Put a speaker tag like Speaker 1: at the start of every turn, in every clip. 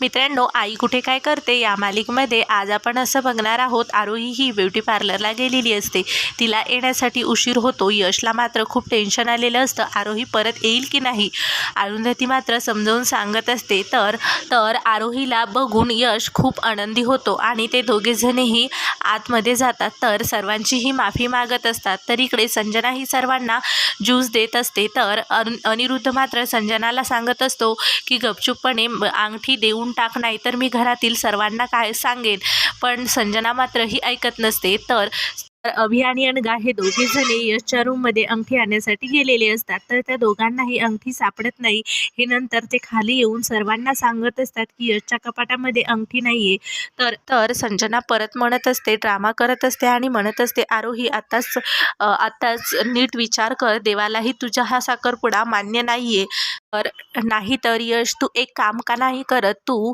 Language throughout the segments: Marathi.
Speaker 1: मित्रांनो आई कुठे काय करते या मालिकेमध्ये आज आपण असं बघणार आहोत आरोही ही ब्युटी पार्लरला गेलेली असते. तिला येण्यासाठी उशीर होतो यशला मात्र खूप टेन्शन आलेलं असतं आरोही परत येईल की नाही? अरुंधती मात्र समजावून सांगत असते तर तर आरोहीला बघून यश खूप आनंदी होतो आणि ते दोघेजणही आतमध्ये जातात तर सर्वांचीही माफी मागत असतात. तर इकडे संजना ही सर्वांना ज्यूस देत असते तर अनिरुद्ध मात्र संजनाला सांगत असतो की गपचूपपणे अंगठी देऊ देऊन टाक नाही तर मी घरातील सर्वांना काय सांगेन? पण संजना मात्र ही ऐकत नसते. तर तर अभि आणि अनघा हे दोघे जणी यशच्या रूममध्ये अंगठी आणण्यासाठी गेलेले असतात. तर त्या दोघांनाही अंगठी सापडत नाही. हे नंतर ते खाली येऊन सर्वांना सांगत असतात की यशच्या कपाटामध्ये अंगठी नाही आहे तर तर संजना परत म्हणत असते ड्रामा करत असते आणि म्हणत असते आरोही आत्ताच आत्ताच नीट विचार कर. देवालाही तुझा हा साखरपुडा मान्य नाही आहे तर नाही तर यश तू एक काम का नाही करत? तू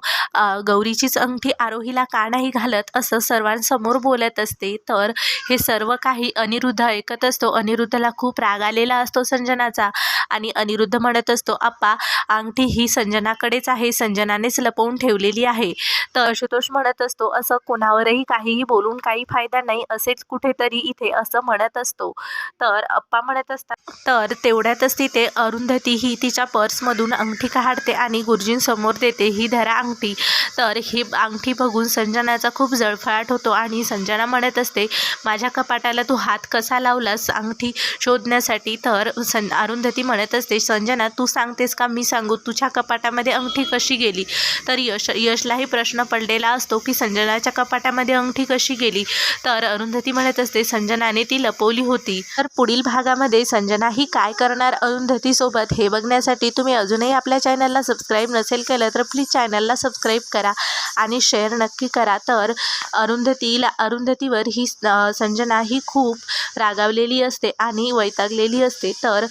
Speaker 1: गौरीचीच अंगठी आरोहीला का नाही घालत? असं सर्वांसमोर बोलत असते. तर हे सर्व काही अनिरुद्ध ऐकत असतो. अनिरुद्धला खूप राग आलेला असतो संजनाचा. आणि अनिरुद्ध म्हणत असतो आप्पा अंगठी ही संजनाकडेच आहे संजनानेच लपवून ठेवलेली आहे. तर आशुतोष म्हणत असतो असं कोणावरही काहीही बोलून काही फायदा नाही असेच कुठेतरी इथे असं म्हणत असतो. तर अप्पा म्हणत असतात तर तेवढ्यातच तिथे अरुंधती ही तिच्या पर्समधून अंगठी काढते आणि गुरुजींसमोर देते ही धरा अंगठी. तर ही अंगठी बघून संजनाचा खूप जळफळाट होतो आणि संजना म्हणत असते माझ्या कपाटाला तू हात कसा लावलास अंगठी शोधण्यासाठी? तर सं अरुंधती म्हणत असते संजना तू सांगतेस का मी सांग तुझ्या कपाटामध्ये अंगठी कशी गेली? तर यश यशलाही प्रश्न पडलेला असतो की संजनाच्या कपाटामध्ये अंगठी कशी गेली? तर अरुंधती म्हणत असते संजनाने ती लपवली होती. तर पुढील भागामध्ये संजना ही काय करणार अरुंधतीसोबत हे बघण्यासाठी तुम्ही अजूनही आपल्या चॅनलला सबस्क्राईब नसेल केलं तर प्लीज चॅनलला सबस्क्राईब करा आणि शेअर नक्की करा. तर अरुंधतीला अरुंधतीवर ही संजना ही खूप रागावलेली असते आणि वैतागलेली असते. तर